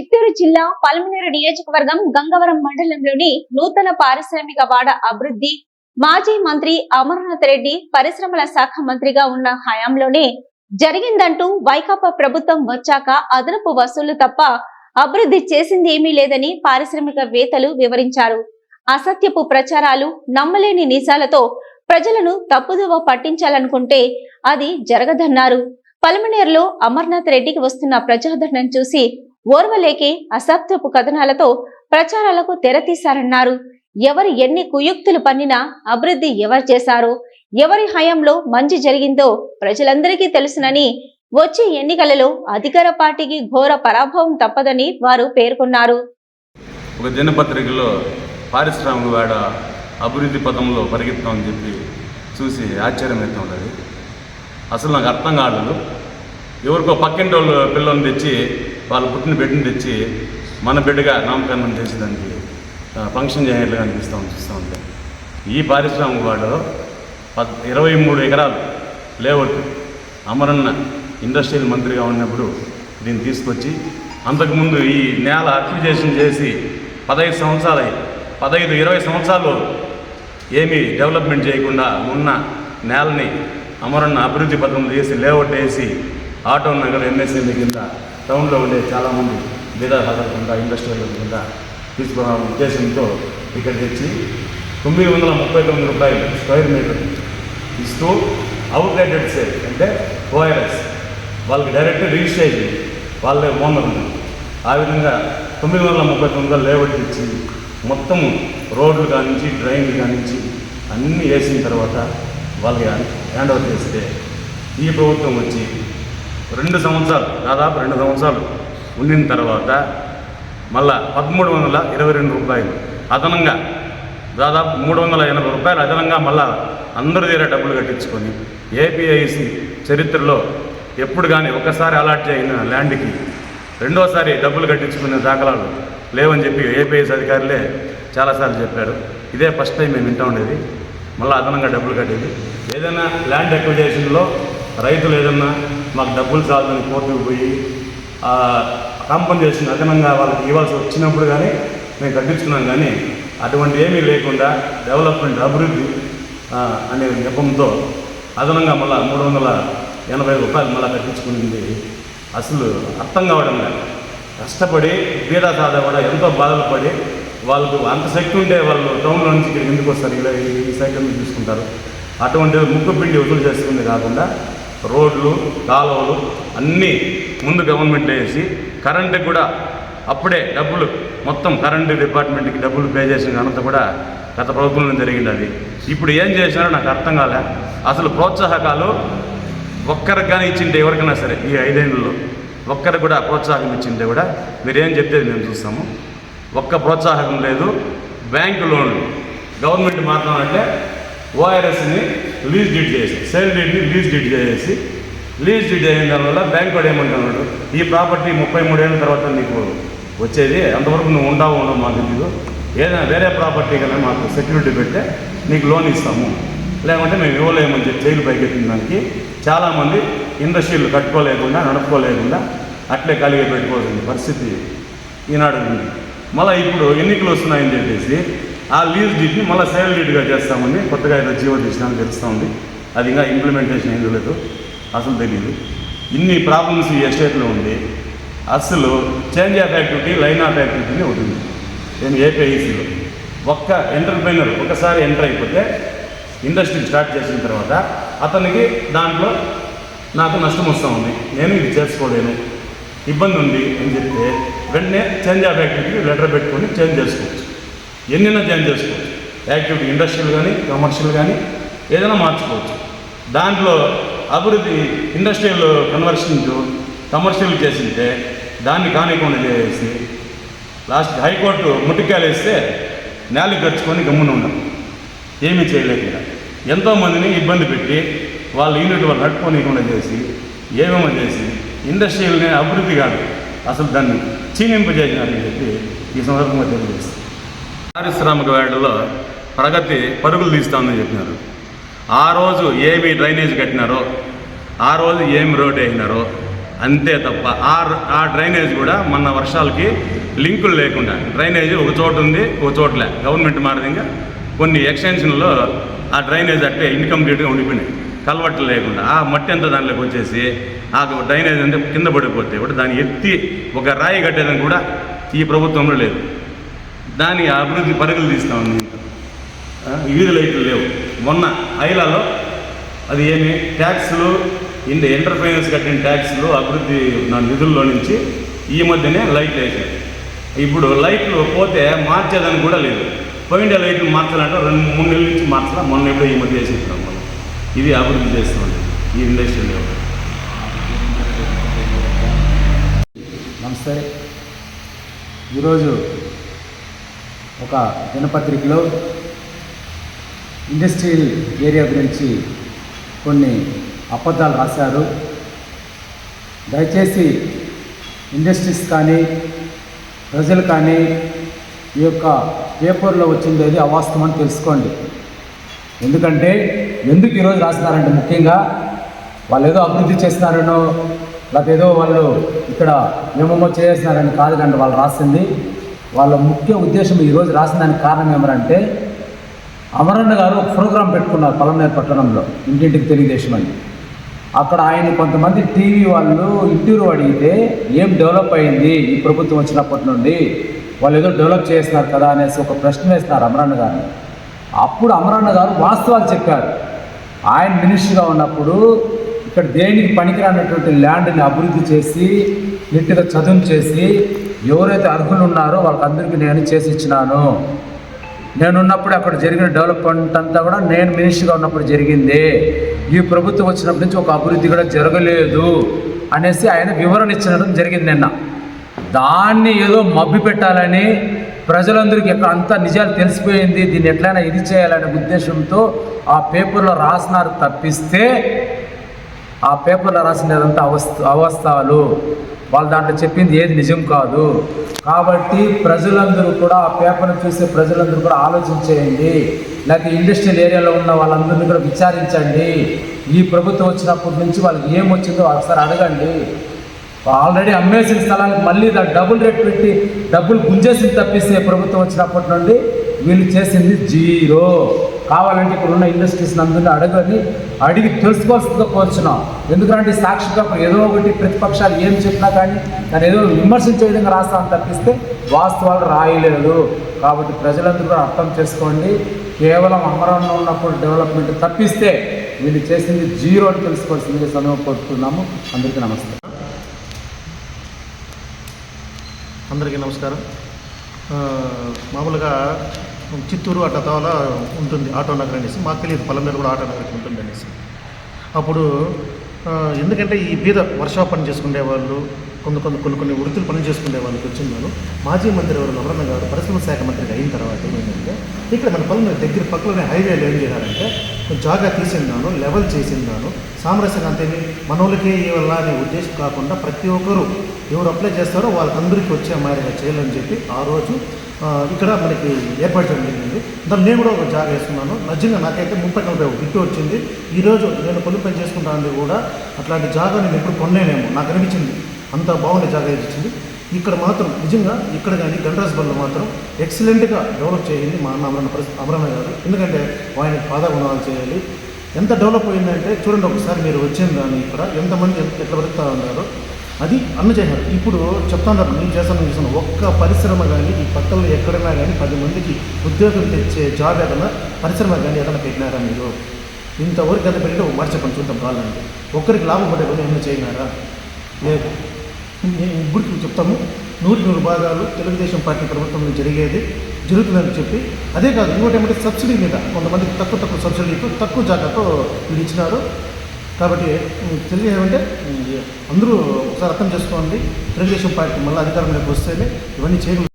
చిత్తూరు జిల్లా పలమనేరు నియోజకవర్గం గంగవరం మండలంలోని నూతన పారిశ్రామిక వాడ అభివృద్ధి మాజీ మంత్రి అమర్నాథ్ రెడ్డి పరిశ్రమల శాఖ మంత్రిగా ఉన్న హయాంలోనే జరిగిందంటూ వైకాపా ప్రభుత్వం వచ్చాక అదనపు వసూళ్ళు తప్ప అభివృద్ధి చేసింది ఏమీ లేదని పారిశ్రామికవేత్తలు వివరించారు. అసత్యపు ప్రచారాలు నమ్మలేని నిజాలతో ప్రజలను తప్పుదోవ పట్టించాలనుకుంటే అది జరగదన్నారు. పలమనేరులో అమర్నాథ్ రెడ్డికి వస్తున్న ప్రజాదరణను చూసి ఓర్వలేకి అసత్యపు కథనాలతో ప్రచారాలకు తెరతీశారన్నారు. ఎవరు ఎన్ని కుయుక్తులు పన్నినా అభివృద్ధి ఎవరు చేశారో ఎవరి హయాంలో మంచి జరిగిందో ప్రజలందరికీ తెలుసునని వచ్చే ఎన్నికలలో అధికార పార్టీకి ఘోర పరాభవం తప్పదని వారు పేర్కొన్నారు. ఒక దినపత్రికలో పారిశ్రామికవాడ అభివృద్ధి పథంలో పరిగెత్తామని చెప్పి చూసి ఆశ్చర్యమవుతాం అది అసలు నాకు అర్థం కాలేదు. ఎవరికో పక్కింటి వాళ్ళు పిల్లల్ని తెచ్చి వాళ్ళు పుట్టిన బిడ్డను తెచ్చి మన బిడ్డగా నామకరణం చేసేదానికి ఫంక్షన్ చేయట్లుగా అనిపిస్తాం చూస్తూ ఉంటే ఈ పారిశ్రామిక వాడు పద్ ఇరవై మూడు ఎకరాలు లేఅవుట్ అమరన్న ఇండస్ట్రియల్ మంత్రిగా ఉన్నప్పుడు దీన్ని తీసుకొచ్చి అంతకుముందు ఈ నేల అక్విజేషన్ చేసి పదహైదు సంవత్సరాలు పదహైదు ఇరవై సంవత్సరాలు ఏమీ డెవలప్మెంట్ చేయకుండా ఉన్న నేలని అమరన్న అభివృద్ధి పథకం చేసి లేఅవుట్ వేసి ఆటో నగర్ ఎంఎస్ఎంఈ కింద టౌన్లో ఉండే చాలామంది బీదాహాదాల కింద ఇండస్ట్రియల్ కింద తీసుకురావడం ఉద్దేశంతో ఇక్కడ తెచ్చి తొమ్మిది వందల ముప్పై తొమ్మిది రూపాయలు స్క్వేర్ మీటర్ ఇస్తూ అవుట్లెటెడ్ సేల్ అంటే ఓఆర్ఎస్. వాళ్ళకి డైరెక్ట్ రిజిస్ట్రేషన్ వాళ్ళే ఓనర్ ఆ విధంగా తొమ్మిది వందల ముప్పై తొమ్మిదిలో లేఅవుట్ ఇచ్చి మొత్తం రోడ్లు కానించి డ్రైన్లు కానించి అన్నీ వేసిన తర్వాత వాళ్ళకి హ్యాండ్ ఓవర్ చేస్తే ఈ ప్రభుత్వం వచ్చి రెండు సంవత్సరాలు దాదాపు రెండు సంవత్సరాలు ఉండిన తర్వాత మళ్ళా పదమూడు వందల ఇరవై రెండు రూపాయలు. అదనంగా దాదాపు మూడు వందల ఎనభై రూపాయలు అదనంగా మళ్ళా అందరి దగ్గర డబ్బులు కట్టించుకొని ఏపీఐసి చరిత్రలో ఎప్పుడు కానీ ఒకసారి అలాట్ అయిన ల్యాండ్కి రెండోసారి డబ్బులు కట్టించుకునే దాఖలాలు లేవని చెప్పి ఏపీఎస్ అధికారులే చాలాసార్లు చెప్పారు. ఇదే ఫస్ట్ టైం మేము వింటా ఉండేది. మళ్ళీ అదనంగా డబ్బులు కట్టేది. ఏదైనా ల్యాండ్ అక్విజేషన్లో రైతులు ఏదన్నా మాకు డబ్బులు చాలని కోర్టుకు పోయి కాంపన్సేషన్ అదనంగా వాళ్ళకి ఇవ్వాల్సి వచ్చినప్పుడు కానీ మేము కట్టించుకున్నాం కానీ అటువంటి ఏమీ లేకుండా డెవలప్మెంట్ అభివృద్ధి అనే నెపంతో అదనంగా మళ్ళీ మూడు వందల ఎనభై రూపాయలు మళ్ళీ కట్టించుకునింది. అసలు అర్థం కావడం లేదు. కష్టపడి బీదా సాదా కూడా ఎంతో బాధలు పడి వాళ్ళకు అంత శక్తి ఉంటే వాళ్ళు టౌన్లో నుంచి ఇక్కడికి ఎందుకు వస్తారు? ఇలా ఈ- సైకిల్ మీద చూసుకుంటారు. అటువంటి ముక్కు పిండి వసూలు చేసుకుంది కాకుండా రోడ్లు కాలువలు అన్నీ ముందు గవర్నమెంట్ వేసి కరెంటు కూడా అప్పుడే డబ్బులు మొత్తం కరెంటు డిపార్ట్మెంట్కి డబ్బులు పే చేసిన అనంత కూడా గత ప్రభుత్వంలో జరిగింది అది. ఇప్పుడు ఏం చేసినారో నాకు అర్థం కాలే. అసలు ప్రోత్సాహకాలు ఒక్కరికి కానీ ఇచ్చింటే ఎవరికైనా సరే ఈ ఐదేళ్ళలో ఒక్కరికి కూడా ప్రోత్సాహం ఇచ్చింటే కూడా మీరేం చెప్తే మేము చూస్తాము. ఒక్క ప్రోత్సాహం లేదు. బ్యాంకు లోన్లు. గవర్నమెంట్ మాత్రం అంటే ఓఆర్ఎస్ని లీజ్ డిడ్ చేసి సేల్ డీడ్ని లీజ్ డిడ్ చేసి లీజ్ డిడ్ అయిన దానివల్ల బ్యాంక్ వాడు ఏమంటున్నాడు ఈ ప్రాపర్టీ ముప్పై మూడేళ్ళ తర్వాత నీకు వచ్చేది అంతవరకు నువ్వు ఉండవు ఉండవు మాకు నీకు ఏదైనా వేరే ప్రాపర్టీ కన్నా మాకు సెక్యూరిటీ పెట్టే నీకు లోన్ ఇస్తాము. లేకుంటే మేము ఇవ్వలేమని చెప్పి జైలు పైకెత్తిన దానికి చాలామంది ఇండస్ట్రీలు కట్టుకోలేకుండా నడుపుకోలేకుండా అట్లే ఖాళీగా పెట్టుకోవాల్సిన పరిస్థితి ఈనాడు ఉంది మళ్ళీ ఇప్పుడు ఎన్నికలు వస్తున్నాయని చెప్పేసి ఆ లీవ్ డీట్ని మళ్ళీ సేల్ చేస్తామని కొత్తగా ఏదో జీవో తీసినామని తెలుస్తూ ఉంది అది ఇంకా ఇంప్లిమెంటేషన్ ఏం లేదు అసలు తెలియదు ఇన్ని ప్రాబ్లమ్స్ ఈ ఎస్టేట్లో ఉంది. అసలు change of activity line of యాక్టివిటీని ఉంటుంది నేను ఏపీఐసీలో ఒక్క ఎంటర్ప్రైనర్ ఒకసారి ఎంటర్ అయిపోతే ఇండస్ట్రీ స్టార్ట్ చేసిన తర్వాత అతనికి దాంట్లో నాకు నష్టం వస్తూ ఉంది. నేను ఇది చేసుకోలేను. ఇబ్బంది ఉంది అని చెప్తే వెంటనే చేంజ్ ఆఫ్ యాక్టివిటీ లెటర్ పెట్టుకొని చేంజ్ చేసుకోవచ్చు. ఎన్నైనా జాయిన్ చేసుకోవచ్చు. యాక్టివిటీ ఇండస్ట్రియల్ కానీ కమర్షియల్ కానీ ఏదైనా మార్చుకోవచ్చు. దాంట్లో అభివృద్ధి ఇండస్ట్రియల్ కన్వర్షన్ కమర్షియల్ చేసింటే దాన్ని కానికుండా చేసి లాస్ట్ హైకోర్టు ముట్టికాయలు వేస్తే నేల గడుచుకొని గమ్మున ఉన్నాం ఏమీ చేయలేక ఎంతోమందిని ఇబ్బంది పెట్టి వాళ్ళ యూనిట్ వాళ్ళు నడుపుకోనికుండా చేసి ఏమేమో చేసి ఇండస్ట్రియల్ని అభివృద్ధి కాదు. అసలు దాన్ని క్షీణింపజేసినారని చెప్పి ఈ సందర్భంగా తెలియజేస్తాను పారిశ్రామిక వేళలో ప్రగతి పరుగులు తీస్తామని చెప్పినారు. ఆ రోజు ఏమి డ్రైనేజ్ కట్టినారో ఆ రోజు ఏమి రోడ్ వేసినారో అంతే తప్ప ఆ ఆ డ్రైనేజ్ కూడా మొన్న వర్షాలకి లింకులు లేకుండా డ్రైనేజ్ ఒక చోట ఉంది ఒక చోట్లే. గవర్నమెంట్ మారింది కొన్ని ఎక్స్టెన్షన్లో ఆ డ్రైనేజ్ అట్టే ఇన్కంప్లీట్గా ఉండిపోయినాయి. కలవట్లు లేకుండా ఆ మట్టి అంతా దాంట్లోకి వచ్చేసి ఆ డ్రైనేజ్ అంతా కింద పడిపోతే కూడా దాన్ని ఎత్తి ఒక రాయి కట్టేదని కూడా ఈ ప్రభుత్వంలో లేదు. దాని అభివృద్ధి పరుగులు తీస్తూ ఉంది వీధి లైట్లు లేవు. మొన్న ఐలాలో అది ఏమి? ట్యాక్స్లు ఇంత ఎంటర్ప్రైనర్స్ కట్టిన ట్యాక్స్లు అభివృద్ధి నా నిధుల్లో నుంచి ఈ మధ్యనే లైట్లు వేసారు ఇప్పుడు లైట్లు పోతే మార్చేదని కూడా లేదు. పోయిండే లైట్లు మార్చాలంటే రెండు మూడు నెలల నుంచి మార్చాలా. మొన్న ఎప్పుడో ఈ మధ్య వేసేస్తున్నాం మనం ఇది అభివృద్ధి చేస్తుంది ఈ ఇండస్ట్రీ నమస్తే. ఈరోజు ఒక దినపత్రికలో ఇండస్ట్రియల్ ఏరియా గురించి కొన్ని అబద్ధాలు రాశారు. దయచేసి ఇండస్ట్రీస్ కానీ ప్రజలు కానీ ఈ యొక్క పేపర్లో వచ్చింది అది అవాస్తవం అని తెలుసుకోండి. ఎందుకంటే ఎందుకు ఈరోజు రాస్తున్నారంటే ముఖ్యంగా వాళ్ళు ఏదో అభివృద్ధి చేస్తున్నారనో లేకపోతే ఏదో వాళ్ళు ఇక్కడ ఏమేమో చేస్తున్నారని కాదు కంటే వాళ్ళు రాసింది. వాళ్ళ ముఖ్య ఉద్దేశం ఈరోజు రాసిన దానికి కారణం ఏమనంటే అమరన్న గారు ఒక ప్రోగ్రాం పెట్టుకున్నారు పలమనేరు పట్టణంలో ఇంటింటికి తెలుగుదేశం అని. అక్కడ ఆయన కొంతమంది టీవీ వాళ్ళు ఇంటర్వ్యూ అడిగితే ఏం డెవలప్ అయింది ఈ ప్రభుత్వం వచ్చినప్పటి నుండి? వాళ్ళు ఏదో డెవలప్ చేస్తున్నారు కదా అనేసి ఒక ప్రశ్న వేస్తున్నారు అమరన్న గారిని. అప్పుడు అమరన్న గారు వాస్తవాలు చెప్పారు. ఆయన మినిస్టర్గా ఉన్నప్పుడు ఇక్కడ దేనికి పనికిరానటువంటి ల్యాండ్ని అభివృద్ధి చేసి నీట్గా చదువు చేసి ఎవరైతే అర్హులు ఉన్నారో వాళ్ళకందరికీ నేను చేసి ఇచ్చినాను. నేనున్నప్పుడు అక్కడ జరిగిన డెవలప్మెంట్ అంతా కూడా నేను మినిస్టర్గా ఉన్నప్పుడు జరిగింది. ఈ ప్రభుత్వం వచ్చినప్పటి నుంచి ఒక అభివృద్ధి కూడా జరగలేదు అనేసి ఆయన వివరణ ఇచ్చడం జరిగింది నిన్న. దాన్ని ఏదో మబ్బి పెట్టాలని ప్రజలందరికీ ఎక్కడ అంతా నిజాలు తెలిసిపోయింది. దీన్ని ఎట్లయినా ఇది చేయాలనే ఉద్దేశంతో ఆ పేపర్లో రాసినారు తప్పిస్తే ఆ పేపర్లో రాసినదంతా అవస్థ అవస్థలు. వాళ్ళు దాంట్లో చెప్పింది ఏది నిజం కాదు. కాబట్టి ప్రజలందరూ కూడా ఆ పేపర్ని చూసే ప్రజలందరూ కూడా ఆలోచించేయండి. లేకపోతే ఇండస్ట్రియల్ ఏరియాలో ఉన్న వాళ్ళందరినీ కూడా విచారించండి. ఈ ప్రభుత్వం వచ్చినప్పటి నుంచి వాళ్ళకి ఏమొచ్చిందో ఒకసారి అడగండి. ఆల్రెడీ అమ్మేసిన స్థలానికి మళ్ళీ దాన్ని డబుల్ రేట్ పెట్టి డబ్బులు గుంజేసి తప్పిస్తే ప్రభుత్వం వచ్చినప్పటి నుండి వీళ్ళు చేసింది జీరో. కావాలంటే ఇప్పుడున్న ఇండస్ట్రీస్ అందరినీ అడగని అడిగి తెలుసుకోవాల్సిందిగా కోరుచున్నాం. ఎందుకంటే సాక్షిగా సాక్షి ఏదో ఒకటి ప్రతిపక్షాలు ఏం చెప్పినా కానీ దాన్ని ఏదో విమర్శించే విధంగా రాస్తామని తప్పిస్తే వాస్తవాలు రాయలేదు. కాబట్టి ప్రజలందరూ కూడా అర్థం చేసుకోండి. కేవలం అమరంలో ఉన్నప్పుడు డెవలప్మెంట్ తప్పిస్తే వీళ్ళు చేసింది జీరో అని తెలుసుకోవాల్సింది సమయం కోరుతున్నాము అందరికీ నమస్కారం. అందరికీ నమస్కారం. మామూలుగా చిత్తూరు అట్లా తోల ఉంటుంది ఆటో నగర్ అనేసి. మాకు తెలియదు పల్లెమేరు కూడా ఆటో నగర్కి ఉంటుంది అనేసి. అప్పుడు ఎందుకంటే ఈ బీద వర్షా పని చేసుకునే వాళ్ళు కొంత కొంత కొన్ని కొన్ని వృత్తులు పని చేసుకునే వాళ్ళకి వచ్చిందాను మాజీ మంత్రి ఎవరు? నవరణ గారు. పరిశ్రమ శాఖ మంత్రిగా అయిన తర్వాత ఏమైందంటే ఇక్కడ మన పల్లె దగ్గర పక్కలోనే హైవేలు ఏం చేశారంటే జాగా తీసిందాను లెవెల్ చేసిందాను. సామరస్యంగా అంతేమి మనోళ్ళకే ఇవ్వాలా అనే ఉద్దేశం కాకుండా ప్రతి ఒక్కరు ఎవరు అప్లై చేస్తారో వాళ్ళకందరికీ వచ్చే మాదిరిగా చేయాలని చెప్పి ఆ రోజు ఇక్కడ మనకి ఏర్పాటు చేయడం జరిగింది. దాన్ని నేను కూడా ఒక జాగా వేసుకున్నాను నిజంగా నాకైతే ముప్పై నలభై ఒక బిట్టు వచ్చింది. ఈరోజు నేను పొలి పని చేసుకుంటానని కూడా అట్లాంటి జాగా నేను ఎప్పుడు కొన్నానేమో నాకు అనిపించింది. అంత బాగుండే జాగా ఇచ్చింది. ఇక్కడ మాత్రం నిజంగా ఇక్కడ కానీ గండ్రాస్ బల్లో మాత్రం ఎక్సలెంట్గా డెవలప్ చేయండి మా అన్న అమరణ అమరణ గారు. ఎందుకంటే ఆయన పాదగుణాలు చేయాలి. ఎంత డెవలప్ అయిందంటే చూడండి ఒకసారి మీరు వచ్చింది దాన్ని ఇక్కడ ఎంతమంది ఎట్లా బ్రతుకుతా ఉన్నారో. అది అన్న చేశారు ఇప్పుడు చెప్తాను నేను చేస్తాను చేస్తాను. ఒక్క పరిశ్రమ కానీ ఈ పక్కల్లో ఎక్కడైనా కానీ పది మందికి ఉద్యోగం తెచ్చే జాబ్ ఏదైనా పరిశ్రమ కానీ ఏదైనా పెట్టినారా మీరు? ఇంతవరకు ఎంత పెట్టి ఒక మాట చెప్పండి చూద్దాం కావాలంటే ఒక్కరికి లాభం పడే పని ఏమైనా చేయనారా? లేదు. నేను ఇప్పుడు చెప్తాము. నూరు నూరు భాగాలు తెలుగుదేశం పార్టీ ప్రభుత్వంలో జరిగేది జరుగుతుందని చెప్పి. అదే కాదు ఇంకోటి ఏమంటే సబ్సిడీ మీద కొంతమందికి తక్కువ తక్కువ సబ్సిడీతో తక్కువ జాగ్రత్తతో వీళ్ళు ఇచ్చినారు. కాబట్టి తెలియజేయమంటే అందరూ ఒకసారి అర్థం చేసుకోండి. తెలుగుదేశం పార్టీ మళ్ళీ అధికారంలోకి వస్తేనే ఇవన్నీ చేయగలరు